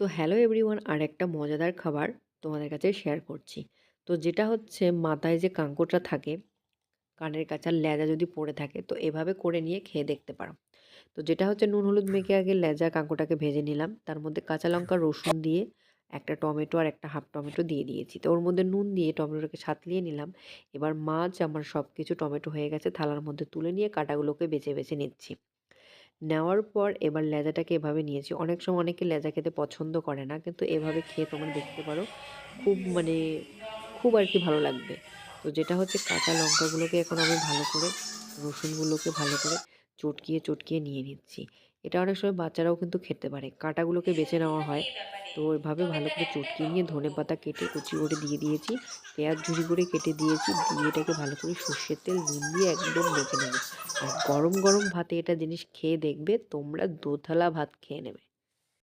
তো hello everyone আর একটা মজাদার খাবার তোমাদের কাছে শেয়ার করছি। তো যেটা হচ্ছে মাথায় যে কাঁকড়টা থাকে, কানের কাছার লেজা যদি পড়ে থাকে, তো এভাবে করে নিয়ে খেয়ে দেখতে পারো। তো যেটা হচ্ছে নুন হলুদ মেখে আগে লেজা কাঁকড়টাকে ভেজে নিলাম, তার মধ্যে কাঁচা লঙ্কা, রসুন দিয়ে একটা টমেটো আর একটা হাফ টমেটো দিয়ে দিয়েছি। তো ওর মধ্যে নুন দিয়ে টমেটোটাকে সাতলিয়ে নিলাম, এবার মাছ, আমার সব কিছু টমেটো হয়ে গেছে, থালার মধ্যে তুলে নিয়ে কাটাগুলোকে বেছে বেছে নিচ্ছি। নেওয়ার পর এবার লেজাটাকে এভাবে নিয়েছি। অনেক সময় অনেকে লেজা খেতে পছন্দ করে না, কিন্তু এভাবে খেয়ে তোমরা দেখতে পারো, খুব মানে খুব আর কি ভালো লাগবে। তো যেটা হচ্ছে কাঁচা লঙ্কাগুলোকে এখন আমি ভালো করে, রসুনগুলোকে ভালো করে চটকিয়ে চটকিয়ে নিয়ে নিচ্ছি। এটা অনেক সময় বাচ্চারাও কিন্তু খেতে পারে। কাঁটাগুলোকে বেছে নেওয়া হয়। তো এভাবে ভালো করে চটকিয়ে নিয়ে ধনে পাতা কেটে কুচি করে দিয়ে দিয়েছি, পেঁয়াজ ঝুড়ি করে কেটে দিয়েছি, দিয়ে এটাকে ভালো করে সর্ষের তেল নুন দিয়ে একদম বেঁচে নেবে। আর গরম গরম ভাতে এটা জিনিস খেয়ে দেখবে তোমরা দোতলা ভাত খেয়ে নেবে।